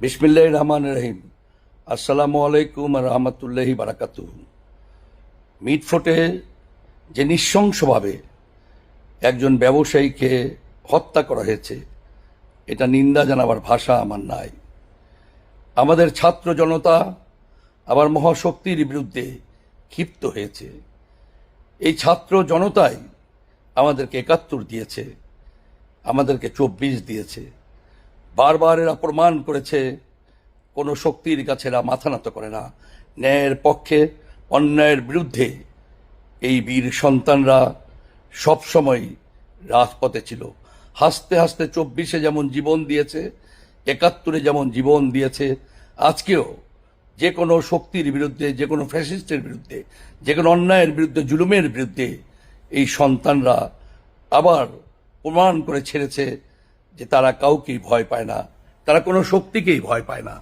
বিসমিল্লাহ রহমান রহিম। আসসালামু আলাইকুম রহমতুল্লাহি বারাকাতু মিটফোটে যে নৃশংসভাবে একজন ব্যবসায়ীকে হত্যা করা হয়েছে, এটা নিন্দা জানাবার ভাষা আমার নাই। আমাদের ছাত্র জনতা আবার মহাশক্তির বিরুদ্ধে ক্ষিপ্ত হয়েছে। এই ছাত্র জনতাই আমাদেরকে একাত্তর দিয়েছে, আমাদেরকে চব্বিশ দিয়েছে। বারবার এরা প্রমাণ করেছে, কোনো শক্তির কাছে এরা মাথা নত করে না। ন্যায়ের পক্ষে, অন্যায়ের বিরুদ্ধে এই বীর সন্তানরা সবসময় রাজপথে ছিল। হাসতে হাসতে চব্বিশে যেমন জীবন দিয়েছে, একাত্তরে যেমন জীবন দিয়েছে, আজকেও যে কোনো শক্তির বিরুদ্ধে, যে কোনো ফ্যাসিস্টের বিরুদ্ধে, যে কোনো অন্যায়ের বিরুদ্ধে, জুলুমের বিরুদ্ধে এই সন্তানরা আবার প্রমাণ করে ছেড়েছে যে তারা কাউকেই ভয় পায় না, তারা কোনো শক্তিকেই ভয় পায় না।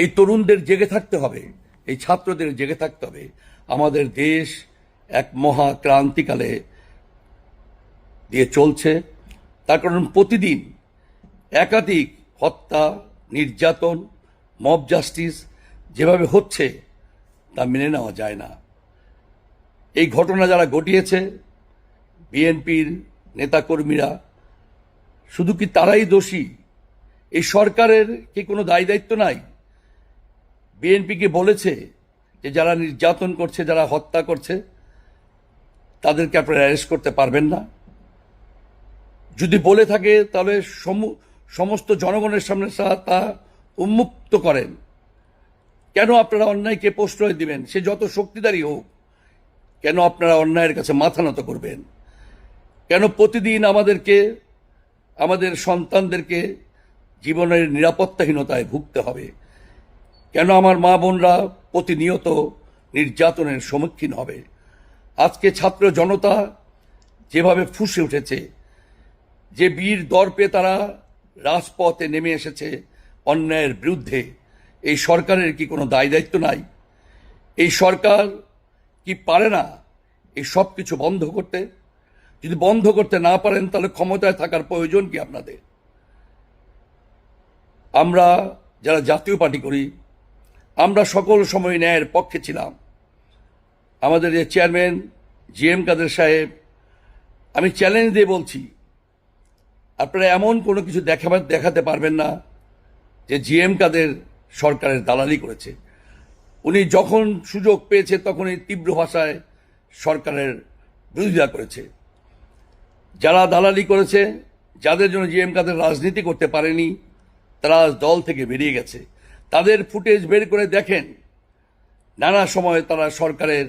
এই তরুণদের জেগে থাকতে হবে, এই ছাত্রদের জেগে থাকতে হবে। আমাদের দেশ এক মহা ক্রান্তিকালে দিয়ে চলছে। তার কারণ প্রতিদিন একাধিক হত্যা, নির্যাতন মব জাস্টিস যেভাবে হচ্ছে তা মেনে নেওয়া যায় না। এই ঘটনা যারা ঘটিয়েছে, বিএনপির নেতাকর্মীরা শুধু কি তারাই দোষী? এই সরকারের কি কোনো দায় দায়িত্ব নাই? বিএনপিকে বলেছে যে যারা নির্যাতন করছে, যারা হত্যা করছে, তাদেরকে আপনারা অ্যারেস্ট করতে পারবেন না? যদি বলে থাকে, তাহলে সমু- সমস্ত জনগণের সামনে তা- উন্মুক্ত করেন। কেন আপনারা অন্যায়কে প্রশ্রয় দিবেন? সে যত শক্তিদারী হোক, কেন আপনারা অন্যায়ের কাছে মাথা নত করবেন? কেন প্রতিদিন আমাদেরকে আমাদের সন্তানদেরকে জীবনের নিরাপত্তাহীনতায় ভুগতে হবে। কেন আমার মা বোনরা প্রতিনিয়ত নির্যাতনের সম্মুখীন হবে? আজকে ছাত্র জনতা যেভাবে ফুসে উঠেছে, যে বীর দর্পে তারা রাজপথে নেমে এসেছে অন্যায়ের বিরুদ্ধে, এই সরকারের কি কোনো দায় দায়িত্ব নাই? এই সরকার কি পারে না এই সব কিছু বন্ধ করতে? যদি বন্ধ করতে না পারেন, তাহলে ক্ষমতায় থাকার প্রয়োজন কি আপনাদের? আমরা যারা জাতীয় পার্টি করি, আমরা সকল সময় ন্যায়ের পক্ষে ছিলাম। আমাদের যে চেয়ারম্যান জি এম কাদের সাহেব, আমি চ্যালেঞ্জ দিয়ে বলছি, আপনারা এমন কোনো কিছু দেখাবার, দেখাতে পারবেন না যে জি এম কাদের সরকারের দালালি করেছে। উনি যখন সুযোগ পেয়েছে, তখনই তীব্র ভাষায় সরকারের বিরোধিতা করেছে। যারা দালালি করেছে, যাদের জন্য জি এম কাদের রাজনীতি করতে পারেনি, তারা দল থেকে বেরিয়ে গেছে। তাদের ফুটেজ বের করে দেখেন, নানা সময় তারা সরকারের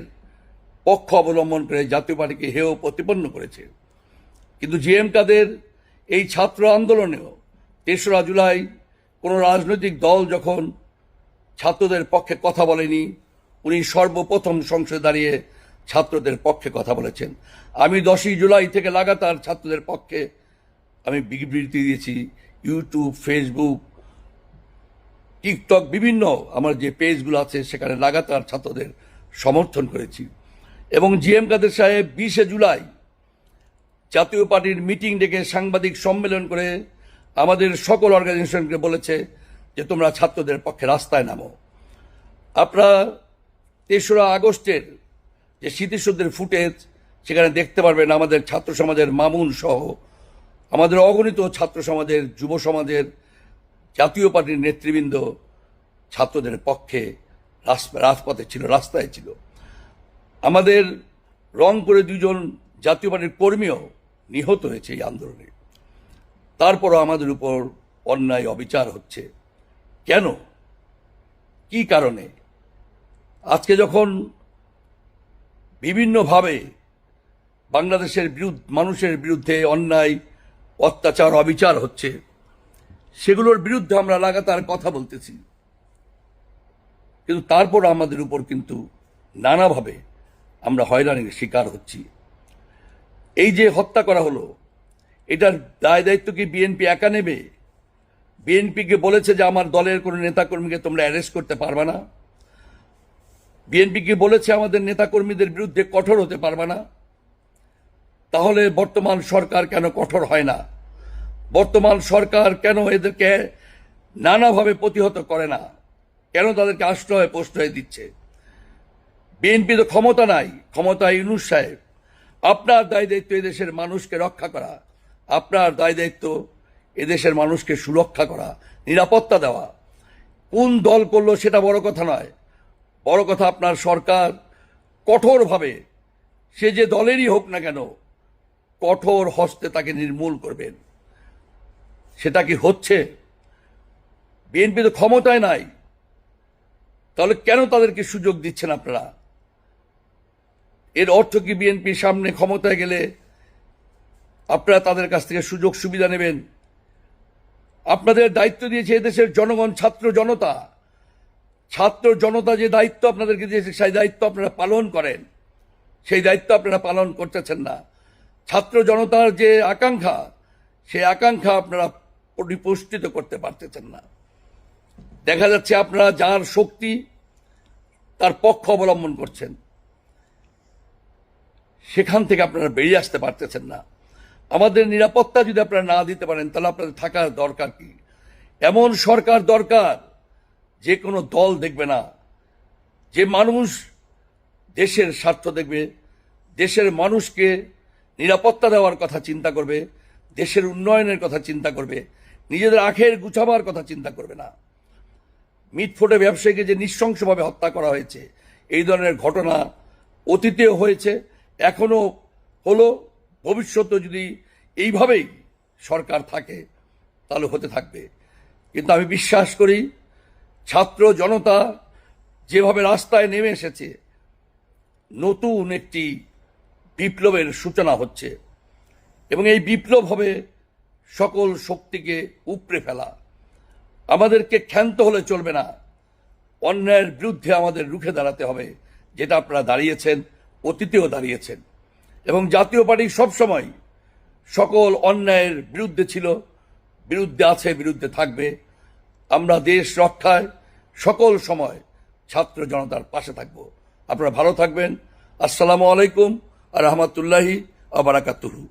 পক্ষ অবলম্বন করে জাতীয় পার্টিকে হেয় প্রতিপন্ন করেছে। কিন্তু জি এম কাদের এই ছাত্র আন্দোলনেও তেসরা জুলাই কোনো রাজনৈতিক দল যখন ছাত্রদের পক্ষে কথা বলেনি, উনি সর্বপ্রথম সংসদে দাঁড়িয়ে ছাত্রদের পক্ষে কথা বলেছেন। আমি দশই জুলাই থেকে লাগাতার ছাত্রদের পক্ষে আমি বিবৃতি দিয়েছি। ইউটিউব, ফেসবুক, টিকটক বিভিন্ন আমার যে পেজগুলো আছে সেখানে লাগাতার ছাত্রদের সমর্থন করেছি। এবং জি এম কাদের সাহেব বিশে জুলাই জাতীয় পার্টির মিটিং ডেকে সাংবাদিক সম্মেলন করে আমাদের সকল অর্গানাইজেশনকে বলেছে যে তোমরা ছাত্রদের পক্ষে রাস্তায় নামো। আপনারা তেসরা আগস্টের যে স্মৃতিসৌধের ফুটেজ সেখানে দেখতে পারবেন আমাদের ছাত্র সমাজের মামুন সহ আমাদের অগণিত ছাত্র সমাজের, যুব সমাজের, জাতীয় পার্টির নেতৃবৃন্দ ছাত্রদের পক্ষে রাজপথে ছিল, রাস্তায় ছিল। আমাদের রংপুরে দুজন জাতীয় পার্টির কর্মীও নিহত হয়েছে এই আন্দোলনে। তারপরও আমাদের উপর অন্যায়, অবিচার হচ্ছে। কেন? কি কারণে? আজকে যখন বিভিন্নভাবে বাংলাদেশের বিরুদ্ধ, মানুষের বিরুদ্ধে অন্যায়, অত্যাচার, অবিচার হচ্ছে। সেগুলোর বিরুদ্ধে আমরা লাগাতার কথা বলতেছি। কিন্তু তারপর আমাদের উপর কিন্তু নানাভাবে আমরা হয়রানির শিকার হচ্ছি। এই যে হত্যা করা হলো, এটার দায় দায়িত্ব কি বিএনপি একা নেবে? বিএনপিকে বলেছে যে আমার দলের কোনো নেতাকর্মীকে তোমরা অ্যারেস্ট করতে পারবে না? বিএনপিকে বলেছে আমাদের নেতাকর্মীদের বিরুদ্ধে কঠোর হতে পারবে না? তাহলে বর্তমান সরকার কেন কঠোর হয় না? বর্তমান সরকার কেন এদেরকে নানাভাবে প্রতিহত করে না? কেন তাদেরকে আশ্রয় প্রশ্রয় দিচ্ছে? বিএনপি তো ক্ষমতা নাই, ক্ষমতা ইউনুস সাহেব। আপনার দায় দায়িত্ব এদেশের মানুষকে রক্ষা করা, আপনার দায় দায়িত্ব এদেশের মানুষকে সুরক্ষা করা, নিরাপত্তা দেওয়া। কোন দল করল সেটা বড় কথা নয়। বড় কথা, আপনার সরকার কঠোরভাবে সে যে দলেরই হোক না কেন কঠোর হস্তে তাকে নির্মূল করবেন। সেটা কি হচ্ছে? বিএনপি তো ক্ষমতায় নাই। তাহলে কেন তাদেরকে সুযোগ দিচ্ছেন আপনারা? এর অর্থ কি বিএনপির সামনে ক্ষমতায় গেলে আপনারা তাদের কাছ থেকে সুযোগ সুবিধা নেবেন? আপনাদের দায়িত্ব দিয়েছে এদেশের জনগণ, ছাত্র জনতা। ছাত্র জনতা যে দায়িত্ব আপনাদেরকে দিয়েছে, সেই দায়িত্ব আপনারা পালন করেন। সেই দায়িত্ব আপনারা পালন করতেছেন না। ছাত্র জনতার যে আকাঙ্ক্ষা, সেই আকাঙ্ক্ষা আপনারা পরিপুষ্টিত করতে পারতেছেন না। দেখা যাচ্ছে আপনারা যার শক্তি, তার পক্ষ অবলম্বন করছেন। সেখান থেকে আপনারা বেরিয়ে আসতে পারতেছেন না। আমাদের নিরাপত্তা যদি আপনারা না দিতে পারেন, তাহলে আপনাদের থাকার দরকার কি? এমন সরকার দরকার যে কোনো দল দেখবে না, যে মানুষ দেশের স্বার্থ দেখবে, দেশের মানুষকে নিরাপত্তা দেওয়ার কথা চিন্তা করবে, দেশের উন্নয়নের কথা চিন্তা করবে, নিজেদের আখের গুছাবার কথা চিন্তা করবে না। মিটফোটে ব্যবসায়ীকে যে নৃশংসভাবে হত্যা করা হয়েছে, এই ধরনের ঘটনা অতীতেও হয়েছে এখনও হলো ভবিষ্যতে যদি এইভাবেই সরকার থাকে, তাহলে হতে থাকবে। কিন্তু আমি বিশ্বাস করি ছাত্র জনতা যেভাবে রাস্তায় নেমে এসেছে, নতুন একটি বিপ্লবের সূচনা হচ্ছে। এবং এই বিপ্লব হবে সকল শক্তিকে উপড়ে ফেলা। আমাদেরকে ক্ষান্ত হলে চলবে না। অন্যায়ের বিরুদ্ধে আমাদের রুখে দাঁড়াতে হবে, যেটা আপনারা দাঁড়িয়েছেন, অতীতেও দাঁড়িয়েছেন। এবং জাতীয় পার্টি সবসময় সকল অন্যায়ের বিরুদ্ধে ছিল, বিরুদ্ধে আছে, বিরুদ্ধে থাকবে। আমরা দেশ রক্ষায় সকল সময় ছাত্র জনতার পাশে থাকব। আপনারা ভালো থাকবেন। আসসালামু আলাইকুম আর রহমতুল্লাহি আবরাকাতুহু